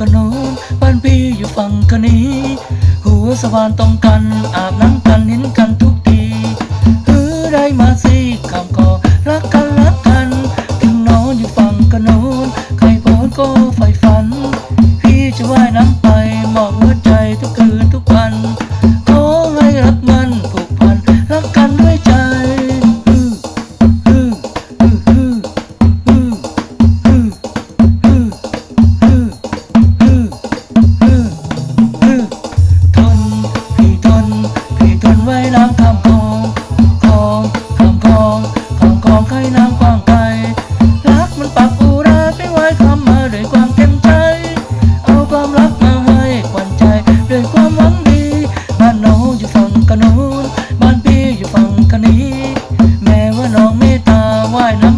กันโนบ้านพี่อยู่ฝั่งคนีหัวสว่านต้องกันอาบน้ำกันเห็นกันทุกทีเออได้มาสิคำก็รักกันรักกัน ถึงนอนอยู่ฝั่งกันโนใครโพสก็ไฟฝัน พี่จะว่ายน้ำ มันไว้น้ำคำคองคองคำคองคำคองให้น้ำกว้างไกลรักมันปักอุราไปไว้คำมาด้วยความเต็มใจ เอาความรักมาให้ขวัญใจด้วยความหวังดีบ้านน้องอยู่ฝั่งกันโน้นบ้านพี่อยู่ฝั่งกะนี้ แม้ว่าน้องไม่ตาว่ายน้ำ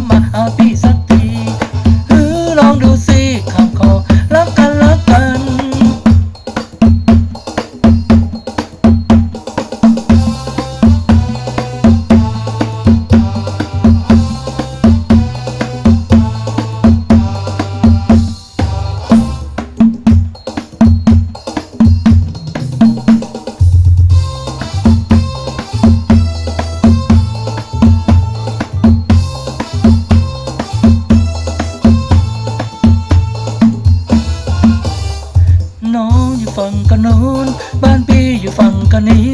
ฝั่งกันโน้น บ้านพี่อยู่ฝั่งกันนี้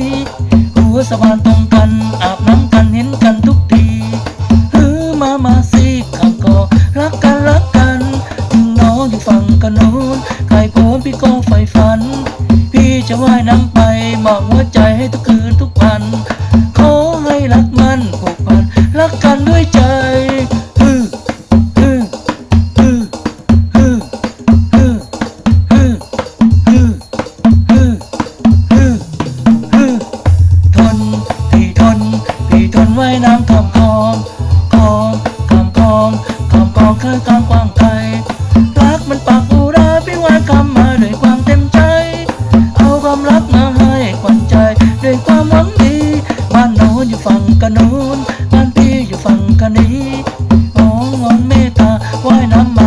หัวสะพานตรงกันอาบน้ำกันเห็นกันทุกทีฮือมามาสิข้างก็รักกันรักกันถึงน้องอยู่ฝั่งกันโน้นใครโพ้นพี่ก็ใฝ่ฝัน พี่จะว่ายน้ำไปมอบหัวใจให้ทุก น้ำคำคองคองคำคองคำคองคือกองกว้างไกลรักมันปากอุราพิวานคำมาด้วยความเต็มใจ เอาความรักมาให้ขวัญใจด้วยความหวังดีบ้านโน้นอยู่ฝั่งกันโน้นบ้านพี่อยู่ฝั่งกันนี้อ๋ององเมตตาว่ายน้ำมา